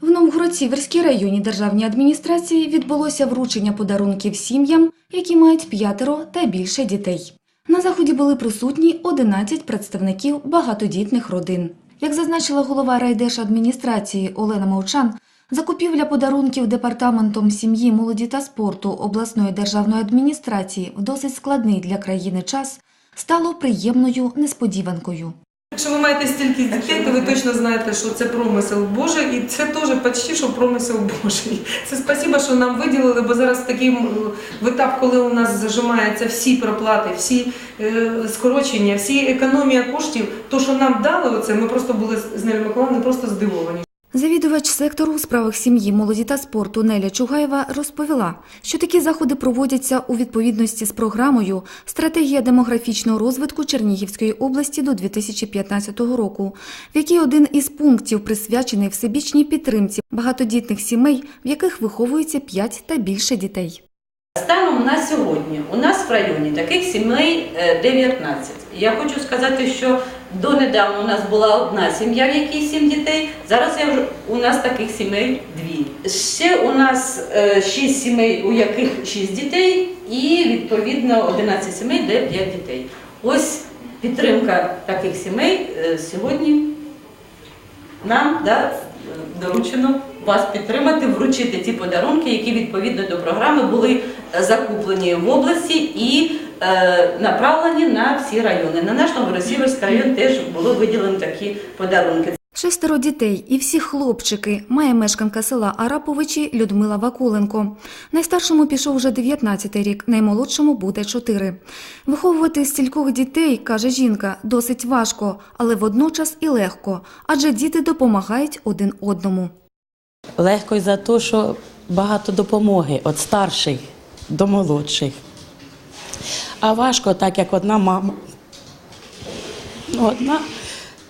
В Новгород-Сіверській районній державній адміністрації відбулося вручення подарунків сім'ям, які мають п'ятеро та більше дітей. На заході були присутні 11 представників багатодітних родин. Як зазначила голова райдержадміністрації Олена Мовчан, закупівля подарунків департаментом сім'ї, молоді та спорту обласної державної адміністрації в досить складний для країни час стало приємною несподіванкою. Якщо ви маєте стільки дітей, то ви точно знаєте, що це промисел Божий, і це теж почти що промисел Божий. Це спасіба, що нам виділили, бо зараз такий в етап, коли у нас зажимаються всі проплати, всі е, скорочення, всі економія коштів, то, що нам дали, оце, ми просто були з Нелі Миколаївною просто здивовані. Завідувач сектору у справах сім'ї, молоді та спорту Неля Чугаєва розповіла, що такі заходи проводяться у відповідності з програмою Стратегія демографічного розвитку Чернігівської області до 2015 року, в якій один із пунктів присвячений всебічній підтримці багатодітних сімей, в яких виховується 5 та більше дітей. Станом на сьогодні у нас в районі таких сімей е, 19. Я хочу сказати, що донедавна у нас була одна сім'я, в якій сім дітей. Зараз я вже у нас таких сімей дві. Ще у нас е, шість сімей, у яких шість дітей, і відповідно 11 сімей, де 5 дітей. Ось підтримка таких сімей е, сьогодні нам да, доручено вас підтримати, вручити ті подарунки, які відповідно до програми були е, закуплені в області і е, направлені на всі райони. На наш Новоросіверський район теж було виділено такі подарунки. Шестеро дітей і всі хлопчики має мешканка села Араповичі Людмила Вакуленко. Найстаршому пішов вже 19 рік, наймолодшому буде 4. Виховувати стількох дітей, каже жінка, досить важко, але водночас і легко, адже діти допомагають один одному. Легко й за те, що багато допомоги від старших до молодших. А важко, так як одна мама. Одна,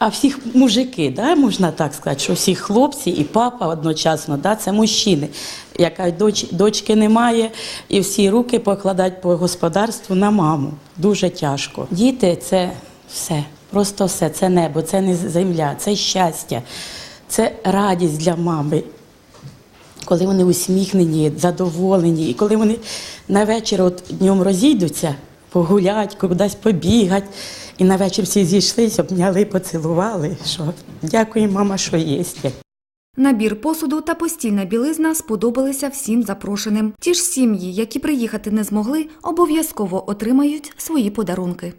а всіх мужики, да, можна так сказати, що всі хлопці і папа одночасно, да, це мужчини. Яка доч, дочки немає, і всі руки покладають по господарству на маму. Дуже тяжко. Діти це все, просто все. Це небо, це не земля, це щастя, це радість для мами коли вони усміхнені, задоволені, і коли вони на вечір от днем розійдуться, погулять, кудись побігать, і на вечір всі зійшлися, обняли, поцілували. Що дякую, мама, що єсть. Набір посуду та постільна білизна сподобалися всім запрошеним. Ті ж сім'ї, які приїхати не змогли, обов'язково отримають свої подарунки.